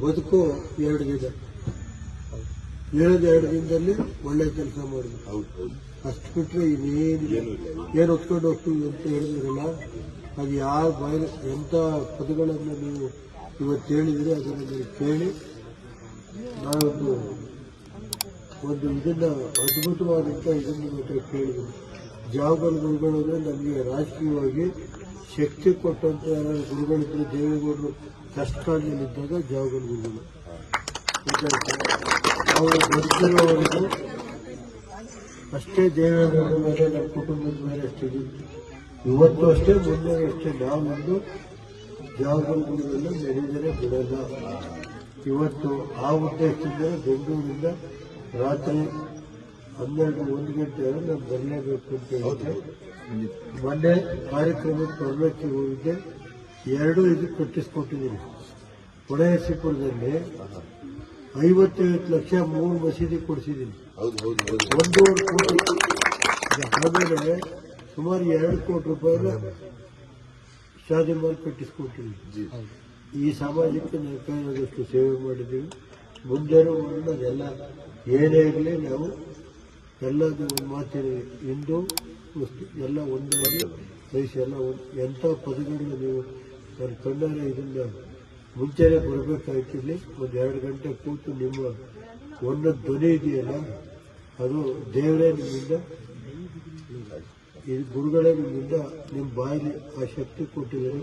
ಬದುಕು ಎರಡು ದಿನ. ಇರೋದು ಎರಡು ದಿನದಲ್ಲಿ ಒಳ್ಳೆ ಕೆಲಸ ಮಾಡಿದ್ರು ಅಷ್ಟು ಬಿಟ್ಟರೆ ಇನ್ನೇನು ಏನು ಹೊತ್ಕೊಂಡು ಹೋಗ್ತೀವಿ ಅಂತ ಹೇಳಿದ್ರಲ್ಲ ಅದು ಯಾವ ಬಾಯಿ ಎಂಥ ಪದಗಳನ್ನು ನೀವು ಇವತ್ತು ಹೇಳಿದ್ರೆ ಅದನ್ನು ನೀವು ಕೇಳಿ ನಾವೊಂದು ಒಂದು ಇದನ್ನ ಅದ್ಭುತವಾದಂಥ ಇದನ್ನು ಕೇಳಿದ್ರು ಗುರುಗಳು ಅಂದ್ರೆ ನಮಗೆ ರಾಜಕೀಯವಾಗಿ ಶಕ್ತಿ ಕೊಟ್ಟಂತ ಯಾರು ಗುರುಗಳಿದ್ರು ದೇವೇಗೌಡರು ಕಷ್ಟ ಕಾಲದಲ್ಲಿದ್ದಾಗ ಜಾವಗಲ್ ಗುರುಗಳು? ಅವರು ಬದುಕಿರೋವರೆಗೂ ಅಷ್ಟೇ ದೇವೇಗೌಡರ ಮೇಲೆ ನಮ್ಮ ಕುಟುಂಬದ ಮೇಲೆ ಅಷ್ಟೇ ಇದು. ಇವತ್ತು ಅಷ್ಟೇ ಮುಂದೆ ಅಷ್ಟೇ ನಾವೊಂದು ಜಾವಗಲ್ ಗುರುಗಳನ್ನ ನಡೆದರೆ ಬಿಡಲ್ಲ ಇವತ್ತು ಆ ಉದ್ದೇಶದಿಂದ ಬೆಂಗಳೂರಿಂದ ರಾತ್ರಿ ಹನ್ನೆರಡು, ಒಂದು ಗಂಟೆ ನಾನು ಬರಲೇಬೇಕು ಅಂತ ಹೇಳಿದ್ದೆ ಮೊನ್ನೆ ಕಾರ್ಯಕ್ರಮಕ್ಕೆ ಬರಲಿಕ್ಕೆ ಹೋಗಿದ್ದೆ. ಎರಡು ಇದು ಕಟ್ಟಿಸ್ಕೊಟ್ಟಿದ್ದೀನಿ. ಹೊಳೆಸಿಪುರದಲ್ಲಿ ಐವತ್ತೈದು ಲಕ್ಷ ಮೂರು ಮಸೀದಿ ಕೊಡಿಸಿದ್ದೀನಿ. ಒಂದೂವರೆ ಕೋಟಿ. ಆಮೇಲೆ ಸುಮಾರು ಎರಡು ಕೋಟಿ ರೂಪಾಯಿ ಶಾದಿ ಮಾಡಿ ಕಟ್ಟಿಸ್ಕೊಟ್ಟಿದ್ದೀನಿ. ಈ ಸಮಾಜಕ್ಕೆ ನಾವು ಕೈಲಾದಷ್ಟು ಸೇವೆ ಮಾಡಿದ್ದೀವಿ. ಮುಂದೆ ಅದೆಲ್ಲ ಏನೇ ಇರಲಿ ನಾವು ಎಲ್ಲದೂ ಒಂದು ಮಾತಿನ ಇಂದು ಎಲ್ಲ ಒಂದಾಗಿ ಸಹಿಸಿ ಎಲ್ಲ ಒಂದು ಎಂಥ ಪದಗಳನ್ನ ನೀವು ನನ್ನ ಕಣ್ಣಾರೆ ಇದನ್ನ ಮುಂಚೆನೆ ಬರಬೇಕಾಯ್ತು ಇಲ್ಲಿ ಒಂದು ಎರಡು ಗಂಟೆ ಕೂತು ನಿಮ್ಮ ಒಂದು ಧ್ವನಿ ಇದೆಯಲ್ಲ, ಅದು ದೇವರೇ ನಿಮ್ಮಿಂದ ಈ ಗುರುಗಳೇ ನಿಮ್ಮಿಂದ ನಿಮ್ಮ ಬಾಯಿಲಿ ಆ ಶಕ್ತಿ ಕೊಟ್ಟಿದ್ದಾರೆ.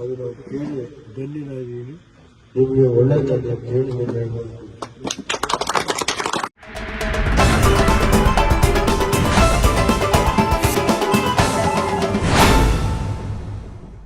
ಅದು ನಾವು ಕೇಳಿ ಧನ್ಯನಾಗಿದ್ದೀನಿ ನಿಮಗೆ ಒಳ್ಳೆಯದಾಗ ಕೇಳಿ ನಾನು.